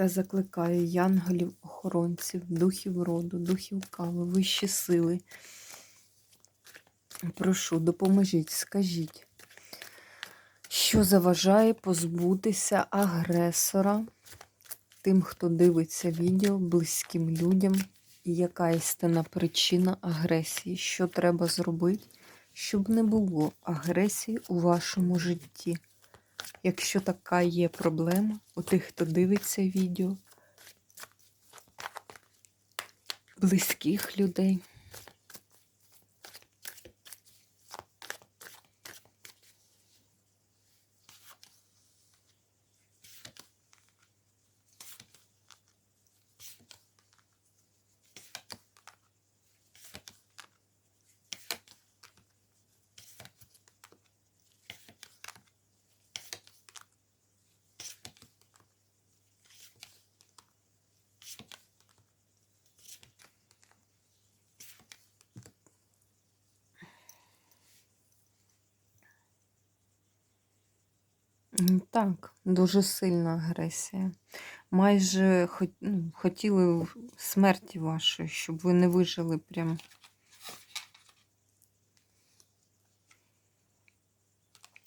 Та закликаю янголів, охоронців, духів роду, духів кави, вищі сили. Прошу, допоможіть, скажіть, що заважає позбутися агресора тим, хто дивиться відео, близьким людям, і яка істинна причина агресії, що треба зробити, щоб не було агресії у вашому житті. Якщо така є проблема у тих, хто дивиться відео, близьких людей. Так, дуже сильна агресія. Майже ну, хотіли смерті вашої, щоб ви не вижили прям.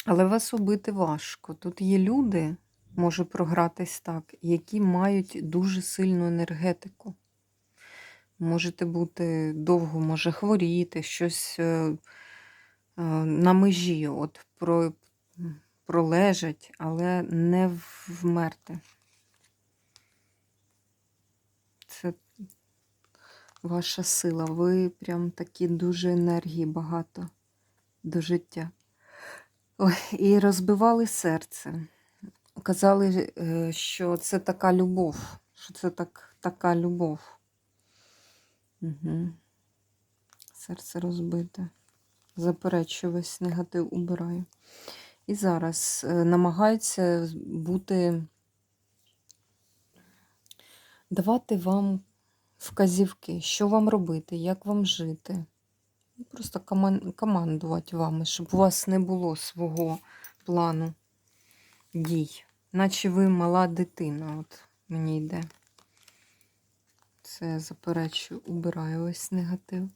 Але вас убити важко. Тут є люди, може програтись так, які мають дуже сильну енергетику. Можете бути довго, може хворіти, щось е, е, на межі, от про, пролежать, але не вмерти. Це ваша сила. Ви прям такі дуже енергії багато до життя. І розбивали серце. Казали, е, що це така любов, що це так, така любов. Угу. Серце розбите. Заперечую весь негатив убираю. І зараз е, намагаються бути, давати вам вказівки, що вам робити, як вам жити. Просто коман- командувати вами, щоб у вас не було свого плану дій. Наче ви мала дитина, от мені йде. Це заперечую, убираю ось негатив.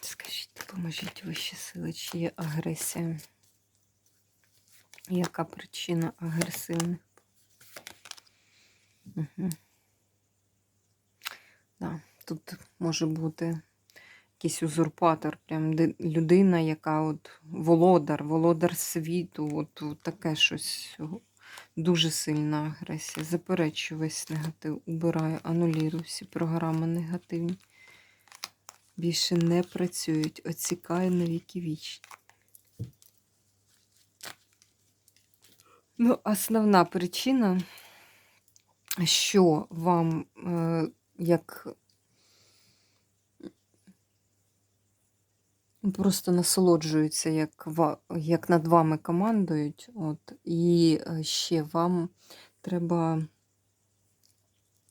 Скажіть, допоможіть вищі сили, чи є агресія? Яка причина агресивних? Угу. Да, тут може бути якийсь узурпатор, прям людина, яка от володар, володар світу, от, от таке щось. Дуже сильна агресія. Заперечую весь негатив, убираю, анулірую всі програми негативні. Більше не працюють, оцікаю на віки вічні. Ну, основна причина, що вам е, як просто насолоджуються, як, як над вами командують. От, і е, ще вам треба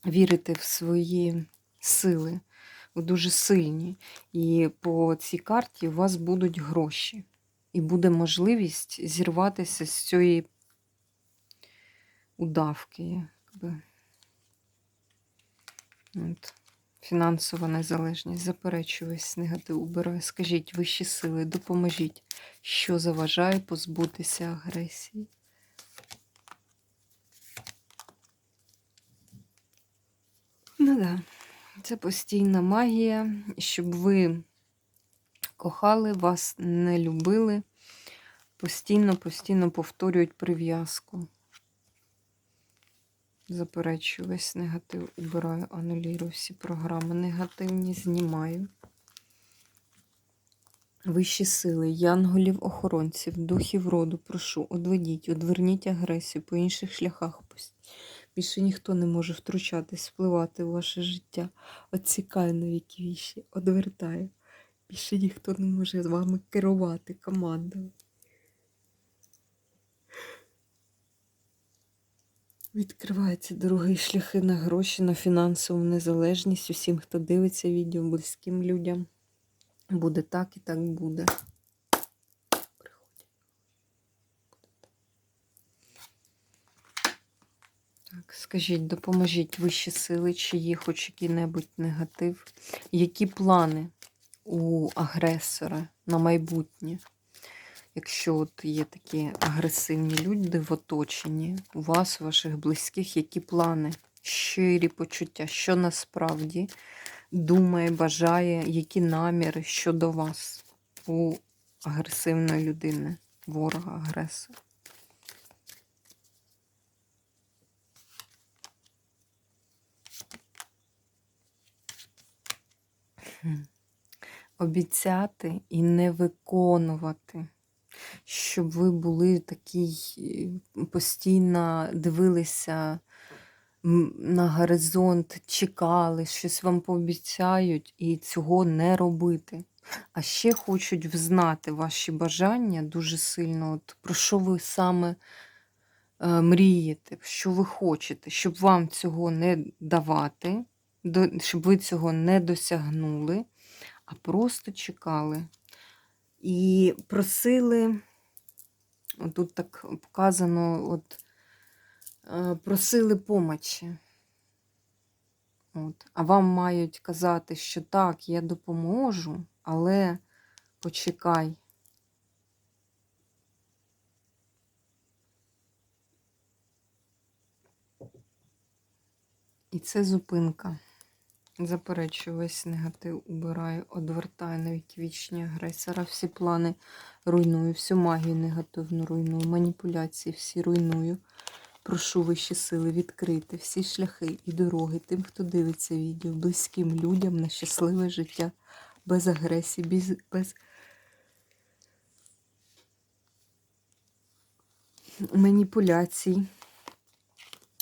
вірити в свої сили. Ви дуже сильні. І по цій карті у вас будуть гроші. І буде можливість зірватися з цієї удавки. Якби. От. Фінансова незалежність. Заперечую весь негатив, убираю. Скажіть, вищі сили, допоможіть, що заважає позбутися агресії. Ну да, це постійна магія, щоб ви кохали, вас не любили. Постійно, постійно повторюють прив'язку. Заперечую весь негатив, убираю, анулірую всі програми негативні, знімаю. Вищі сили, янголів, охоронців, духів роду, прошу, одведіть, одверніть агресію по інших шляхах. Більше ніхто не може втручатись, впливати в ваше життя. Отсікає на віки віші, одвертає. Більше ніхто не може з вами керувати, командувати. Відкриваються дороги і шляхи на гроші, на фінансову незалежність усім, хто дивиться відео, близьким людям. Буде так і так буде. Так, скажіть, допоможіть вищі сили, чи є хоч який-небудь негатив? Які плани у агресора на майбутнє? Якщо от є такі агресивні люди в оточенні, у вас, у ваших близьких, які плани, щирі почуття, що насправді думає, бажає, які наміри щодо вас у агресивної людини, ворога, агресора. Обіцяти і не виконувати, щоб ви були такий, е, постійно дивилися на горизонт, чекали, щось вам пообіцяють і цього не робити. А ще хочуть взнати ваші бажання дуже сильно, от, про що ви саме е, мрієте, що ви хочете, щоб вам цього не давати, щоб ви цього не досягнули, а просто чекали. І просили, тут так показано, от, е, просили помочі. От. А вам мають казати, що так, я допоможу, але почекай. І це зупинка. Заперечую, весь негатив убираю, одвертаю навіть вічні агресора, всі плани руйную, всю магію негативну руйную, маніпуляції всі руйную. Прошу вищі сили відкрити всі шляхи і дороги тим, хто дивиться відео, близьким людям на щасливе життя, без агресії, без, без маніпуляцій.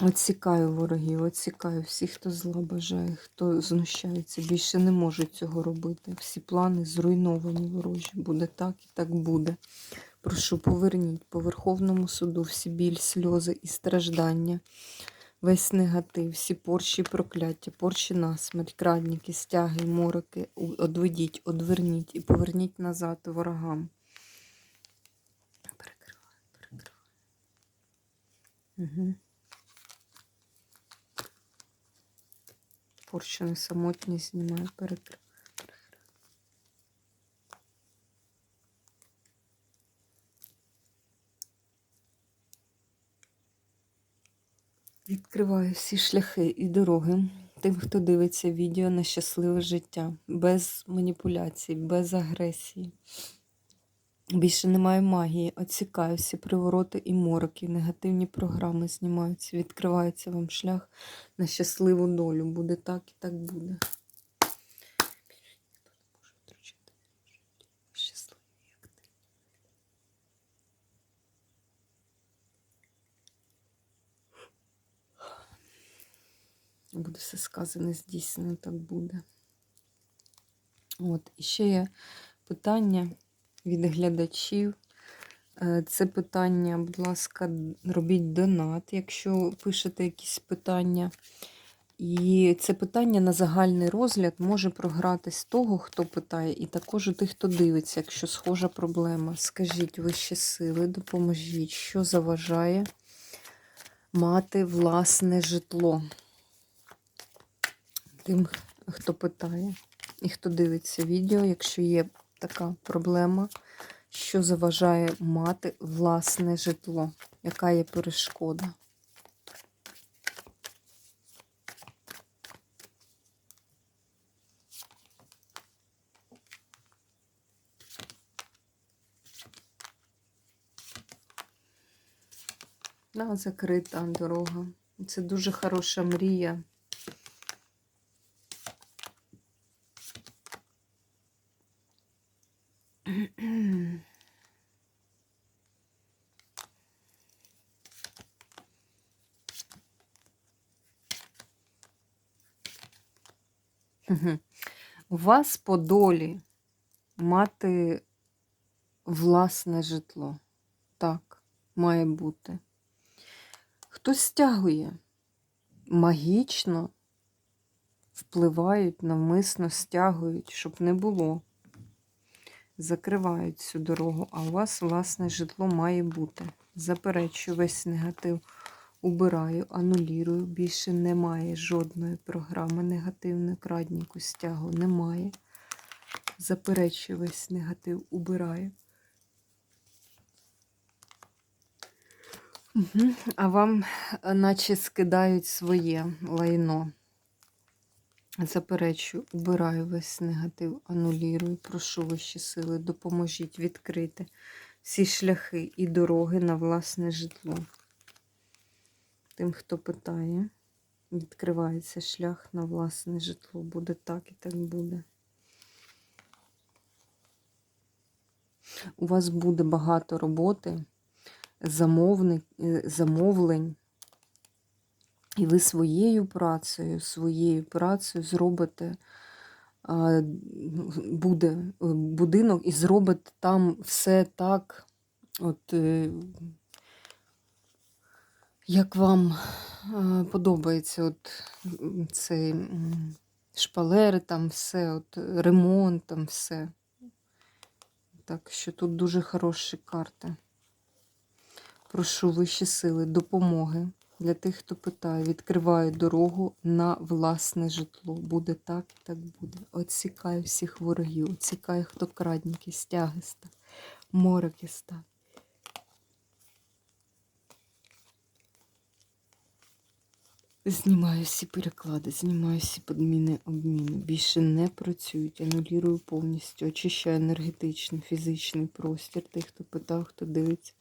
Отсікаю ворогів, отсікаю всіх, хто зла бажає, хто знущається. Більше не можуть цього робити. Всі плани зруйновані ворожі. Буде так і так буде. Прошу, поверніть по Верховному суду всі біль, сльози і страждання, весь негатив, всі порчі і прокляття, порчі насмерть, крадніки, стяги, мороки. Одведіть, одверніть і поверніть назад ворогам. Перекриваю, перекриваю. Угу. Порчену самотність знімаю, перекриваю. Відкриваю всі шляхи і дороги тим, хто дивиться відео на щасливе життя, без маніпуляцій, без агресії. Більше немає магії, оцікаю всі привороти і мороки, негативні програми знімаються, відкривається вам шлях на щасливу долю. Буде так і так буде. Буде все сказане, здійснено, так буде. От, і ще є питання від глядачів. Е, Це питання, будь ласка, робіть донат, якщо пишете якісь питання. І це питання на загальний розгляд може програтись того, хто питає, і також у тих, хто дивиться, якщо схожа проблема. Скажіть вищі сили, допоможіть, що заважає мати власне житло. Тим, хто питає і хто дивиться відео, якщо є така проблема, що заважає мати власне житло, яка є перешкода. Да, закрита дорога. Це дуже хороша мрія. Мгм. У вас по долі мати власне житло. Так, має бути. Хтось стягує, магічно впливають, навмисно стягують, щоб не було. Закривають цю дорогу, а у вас власне житло має бути. Заперечую весь негатив. Убираю, анулірую. Більше немає жодної програми негативної крадніку стягу. Немає. Заперечую весь негатив, убираю. Угу. А вам, е, наче скидають своє лайно. Заперечую, убираю весь негатив, анулірую, прошу вищі сили, допоможіть відкрити всі шляхи і дороги на власне житло. Тим, хто питає, відкривається шлях на власне житло. Буде так і так буде. У вас буде багато роботи, е, замовлень. І ви своєю працею, своєю працею зробите буде е, будинок і зробите там все так, от, е, як вам е, подобається от цей шпалери, там все, от, ремонт, там все. Так що тут дуже хороші карти. Прошу вищі сили, допомоги для тих, хто питає. Відкриваю дорогу на власне житло. Буде так так буде. Оцікаю всіх ворогів, оцікаю, хто крадники, стягиста, морокиста. Знімаю всі переклади, знімаю всі подміни, обміни. Більше не працюють. Анулірую повністю, очищаю енергетичний, фізичний простір. Тих, хто питав, хто дивиться.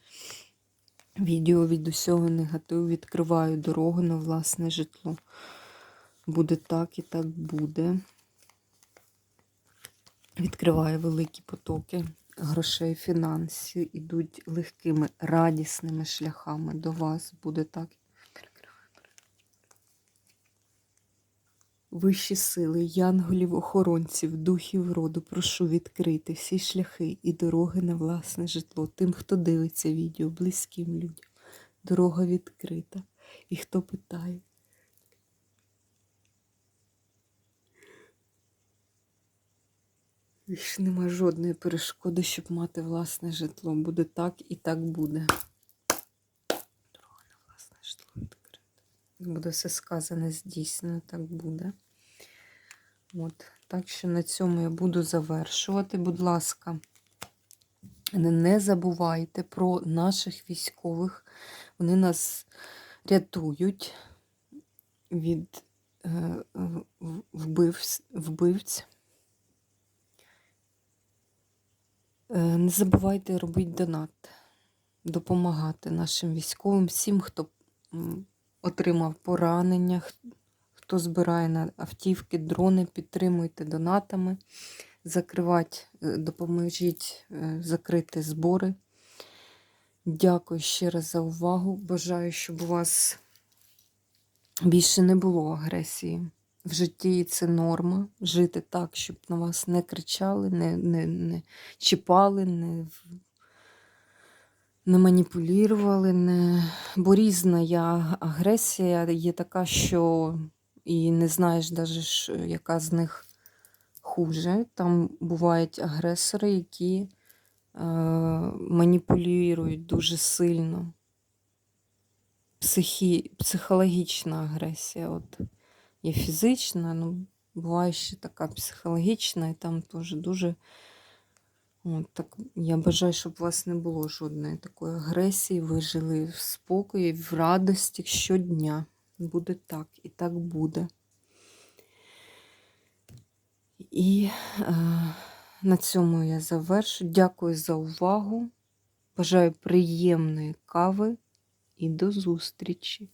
Відео від усього негативу відкриваю дорогу на власне житло. Буде так і так буде. Відкриваю великі потоки грошей, фінансів, ідуть легкими, радісними шляхами до вас. Буде так. Вищі сили, янголів, охоронців, духів роду, прошу відкрити всі шляхи і дороги на власне житло. Тим, хто дивиться відео, близьким людям. Дорога відкрита. І хто питає. Більше нема жодної перешкоди, щоб мати власне житло. Буде так і так буде. Дорога на власне житло відкрита. Буде все сказане, здійснено, так буде. От, так що на цьому я буду завершувати. Будь ласка, не- забувайте про наших військових. Вони нас рятують від е, вбивць. Е, Не забувайте робити донат, допомагати нашим військовим, всім, хто отримав поранення, хто збирає на автівки, дрони, підтримуйте донатами, закривати, е, допоможіть е, закрити збори. Дякую ще раз за увагу. Бажаю, щоб у вас більше не було агресії. В житті це норма. Жити так, щоб на вас не кричали, не, не, не чіпали, не, не маніпулювали. Не... Бо різна я агресія є така, що і не знаєш, даже, яка з них хуже. Там бувають агресори, які е, маніпулюють дуже сильно. Психі... Психологічна агресія. От. Є фізична, ну, буває ще така психологічна, і там теж дуже. От, так, я бажаю, щоб у вас не було жодної такої агресії. Ви жили в спокої, в радості щодня. Буде так, і так буде. І е, на цьому я завершу. Дякую за увагу. Бажаю приємної кави і до зустрічі!